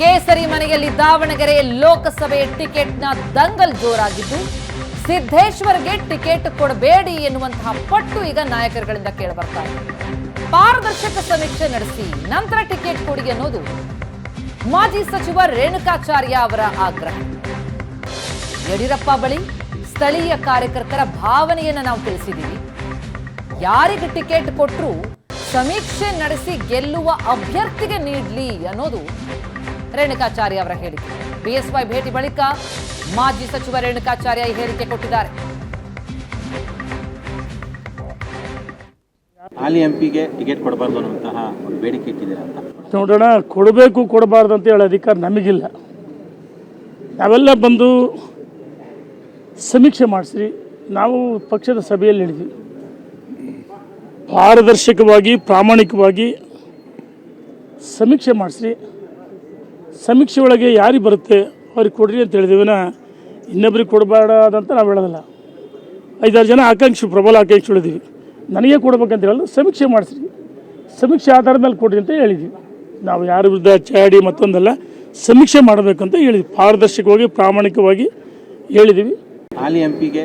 ಕೇಸರಿ ಮನೆಯಲ್ಲಿ ದಾವಣಗೆರೆ ಲೋಕಸಭೆ ಟಿಕೆಟ್ನ ದಂಗಲ್ ಜೋರಾಗಿದ್ದು, ಸಿದ್ದೇಶ್ವರ್ಗೆ ಟಿಕೆಟ್ ಕೊಡಬೇಡಿ ಎನ್ನುವಂತಹ ಪಟ್ಟು ಈಗ ನಾಯಕರುಗಳಿಂದ ಕೇಳಬರ್ತಾ ಇದೆ. ಪಾರದರ್ಶಕ ಸಮೀಕ್ಷೆ ನಡೆಸಿ ನಂತರ ಟಿಕೆಟ್ ಕೊಡಿ ಅನ್ನೋದು ಮಾಜಿ ಸಚಿವ ರೇಣುಕಾಚಾರ್ಯ ಅವರ ಆಗ್ರಹ. ಯಡಿಯೂರಪ್ಪ ಬಳಿ ಸ್ಥಳೀಯ ಕಾರ್ಯಕರ್ತರ ಭಾವನೆಯನ್ನ ನಾವು ತಿಳಿಸಿದ್ದೀವಿ. ಯಾರಿಗೆ ಟಿಕೆಟ್ ಕೊಟ್ಟರು ಸಮೀಕ್ಷೆ ನಡೆಸಿ ಗೆಲ್ಲುವ ಅಭ್ಯರ್ಥಿಗೆ ನೀಡಲಿ ಅನ್ನೋದು ರೇಣುಕಾಚಾರ್ಯ ಅವರ ಹೇಳಿಕೆ. ಬಿಎಸ್ವೈ ಭೇಟಿ ಬಳಿಕ ಮಾಜಿ ಸಚಿವ ರೇಣುಕಾಚಾರ್ಯ ಈ ಹೇಳಿಕೆ ಕೊಟ್ಟಿದ್ದಾರೆ. ಹಾಲಿ ಎಂಪಿಗೆ ಟಿಕೆಟ್ ಕೊಡಬಾರ್ದು ಅನ್ನುವಂತಹ ಒಂದು ಬೇಡಿಕೆ ಇಟ್ಟಿದ್ದೀರಾ ಅಂತ. ನೋಡೋಣ ಕೊಡಬೇಕು ಕೊಡಬಾರ್ದು ಅಂತ ಹೇಳೋ ಅಧಿಕಾರ ನಮಗಿಲ್ಲ. ನಾವೆಲ್ಲ ಬಂದು ಸಮೀಕ್ಷೆ ಮಾಡಿಸ್ರಿ. ನಾವು ಪಕ್ಷದ ಸಭೆಯಲ್ಲಿ ಹೇಳಿದ್ವಿ. ಪಾರದರ್ಶಕವಾಗಿ ಪ್ರಾಮಾಣಿಕವಾಗಿ ಸಮೀಕ್ಷೆ ಮಾಡಿಸಿ ಸಮೀಕ್ಷೆ ಒಳಗೆ ಯಾರಿಗೆ ಬರುತ್ತೆ, ಅವ್ರಿಗೆ ಕೊಡ್ರಿ ಅಂತ ಹೇಳಿದೀವಿನ ಇನ್ನೊಬ್ರಿಗೆ ಕೊಡಬಾರ್ದಂತ ನಾವು ಹೇಳೋದಿಲ್ಲ. ಐದಾರು ಜನ ಆಕಾಂಕ್ಷಿ, ಪ್ರಬಲ ಆಕಾಂಕ್ಷಿಗಳಿದ್ದೀವಿ ನನಗೆ ಕೊಡ್ಬೇಕಂತ ಹೇಳಲ್ಲ, ಸಮೀಕ್ಷೆ ಮಾಡಿಸ್ರಿ ಸಮೀಕ್ಷೆ ಆಧಾರದ ಮೇಲೆ ಕೊಡ್ರಿ ಅಂತ ಹೇಳಿದ್ವಿ. ನಾವು ಯಾರ ವಿರುದ್ಧ ಚಾಡಿ ಮತ್ತೊಂದಲ್ಲ, ಸಮೀಕ್ಷೆ ಮಾಡಬೇಕಂತ ಹೇಳಿದ್ವಿ. ಪಾರದರ್ಶಕವಾಗಿ, ಪ್ರಾಮಾಣಿಕವಾಗಿ ಹೇಳಿದ್ದೀವಿ ಹಾಲಿ ಎಂ ಪಿಗೆ